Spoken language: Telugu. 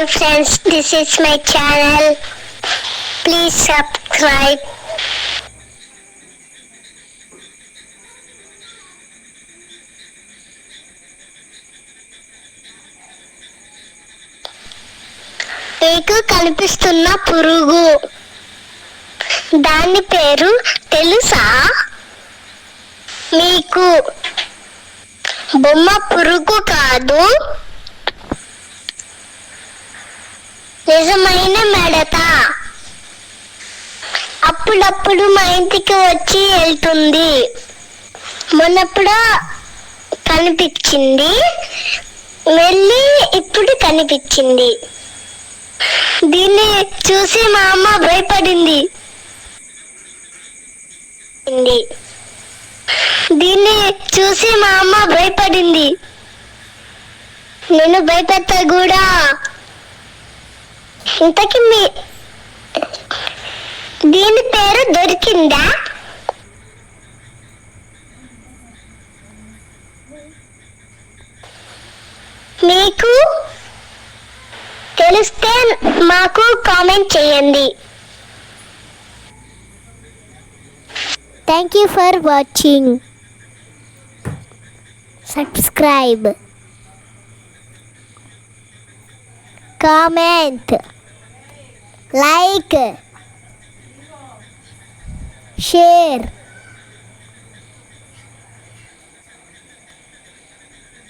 Hi friends, this is my channel. Please subscribe. మీకు కనిపిస్తున్న పురుగు దాని పేరు తెలుసా మీకు బొమ్మ పురుగు కాదు చేత. అప్పుడప్పుడు మా ఇంటికి వచ్చి వెళ్తుంది. మొన్నప్పుడు కనిపించింది. వెళ్ళి ఇప్పుడు కనిపించింది. దీన్ని చూసి మా అమ్మ భయపడింది. దీన్ని చూసి మా అమ్మ భయపడింది. నేను భయపెడతా కూడా ఇంతకి మీ దీని పేరు దొరికిందా? మీకు తెలిస్తే మాకు కామెంట్ చేయండి. Thank you for watching subscribe comment like. Share.